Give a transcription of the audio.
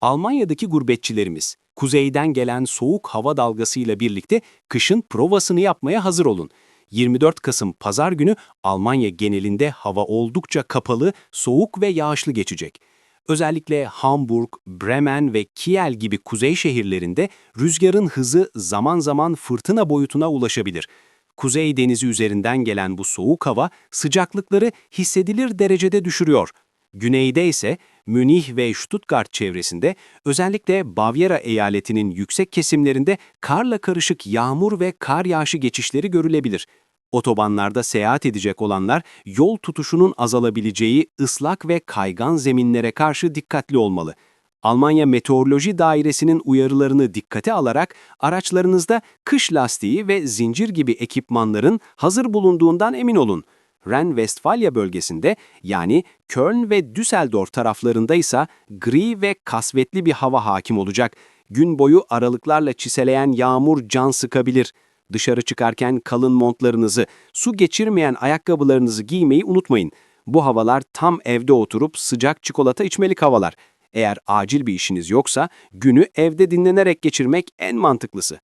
Almanya'daki gurbetçilerimiz, kuzeyden gelen soğuk hava dalgasıyla birlikte kışın provasını yapmaya hazır olun. 24 Kasım pazar günü Almanya genelinde hava oldukça kapalı, soğuk ve yağışlı geçecek. Özellikle Hamburg, Bremen ve Kiel gibi kuzey şehirlerinde rüzgarın hızı zaman zaman fırtına boyutuna ulaşabilir. Kuzey denizi üzerinden gelen bu soğuk hava sıcaklıkları hissedilir derecede düşürüyor. Güneyde ise Münih ve Stuttgart çevresinde özellikle Bavyera eyaletinin yüksek kesimlerinde karla karışık yağmur ve kar yağışı geçişleri görülebilir. Otobanlarda seyahat edecek olanlar yol tutuşunun azalabileceği ıslak ve kaygan zeminlere karşı dikkatli olmalı. Almanya Meteoroloji Dairesi'nin uyarılarını dikkate alarak araçlarınızda kış lastiği ve zincir gibi ekipmanların hazır bulunduğundan emin olun. Ren-Westfalia bölgesinde yani Köln ve Düsseldorf taraflarında ise gri ve kasvetli bir hava hakim olacak. Gün boyu aralıklarla çiseleyen yağmur can sıkabilir. Dışarı çıkarken kalın montlarınızı, su geçirmeyen ayakkabılarınızı giymeyi unutmayın. Bu havalar tam evde oturup sıcak çikolata içmelik havalar. Eğer acil bir işiniz yoksa günü evde dinlenerek geçirmek en mantıklısı.